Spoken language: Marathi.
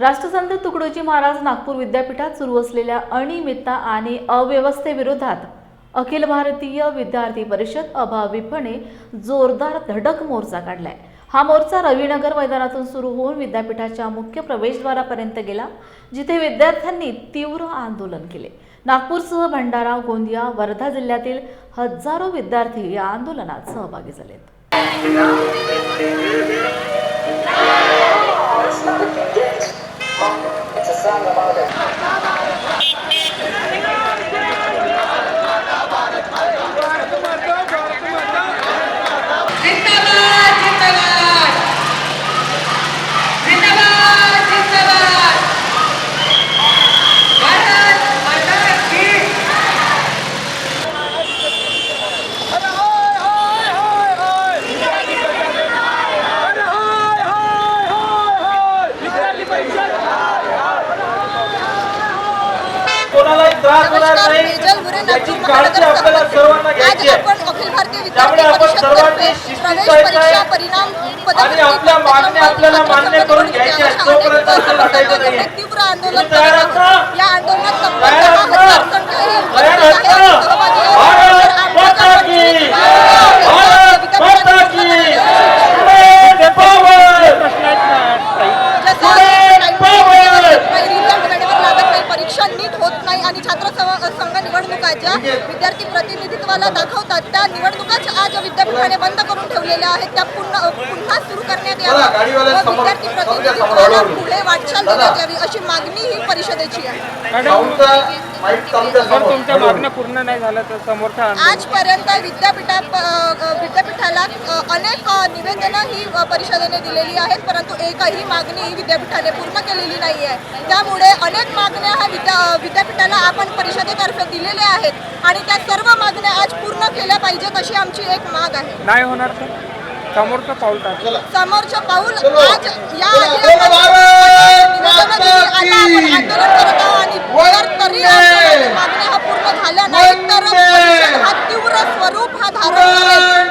राष्ट्रसंत तुकडोजी महाराज नागपूर विद्यापीठात सुरू असलेल्या अनियमितता आणि अव्यवस्थेविरोधात अखिल भारतीय विद्यार्थी परिषद अभाविपणे जोरदार धडक मोर्चा काढलाय. हा मोर्चा रवीनगर मैदानातून सुरू होऊन विद्यापीठाच्या मुख्य प्रवेशद्वारापर्यंत गेला जिथे विद्यार्थ्यांनी तीव्र आंदोलन केले. नागपूरसह भंडारा गोंदिया वर्धा जिल्ह्यातील हजारो विद्यार्थी या आंदोलनात सहभागी झालेत. ahora. कोणालाही त्रास होणार नाही याची काळजी आपल्याला. सर्वांना घ्यायची आहे त्यामुळे आपण सर्वांनी शिस्तीत जायचं आणि आपल्या मागण्या आपल्याला मान्य करून घ्यायच्या आहेत. तोपर्यंत असं लढायचं तुम्ही तयार आहात ना? तयार आहात ना? तयार आहात संघ निवडणुकाच्या विद्यार्थी प्रतिनिधित्वाला दाखवतात. त्या निवडणुकाच आज विद्यापीठाने बंद करून ठेवलेल्या आहेत. त्या पुन्हा पुन्हा सुरू करण्यात याव्या विद्यार्थी प्रतिनिधित्वाला पुढे वाटचाल. देण्यात यावी अशी मागणी ही परिषदेची आहे. तुमच्या मागण्या पूर्ण नाही झाल्या तर आजपर्यंत विद्यापीठा विद्यापीठाला अनेक निवेदनं ही परिषदेने दिलेली आहेत. परंतु एकही मागणी ही विद्यापीठाने पूर्ण केलेली नाही आहे त्यामुळे अनेक मागण्या ह्या विद्या अ, विद्यापीठाला आपण परिषदेतर्फे दिलेल्या आहेत आणि त्या सर्व मागण्या आज पूर्ण केल्या पाहिजेत अशी आमची एक माग आहे. नाही होणार तर? समोरचं पाऊल टाक. समोरचं पाऊल. आज या आधी आपण निवेदनं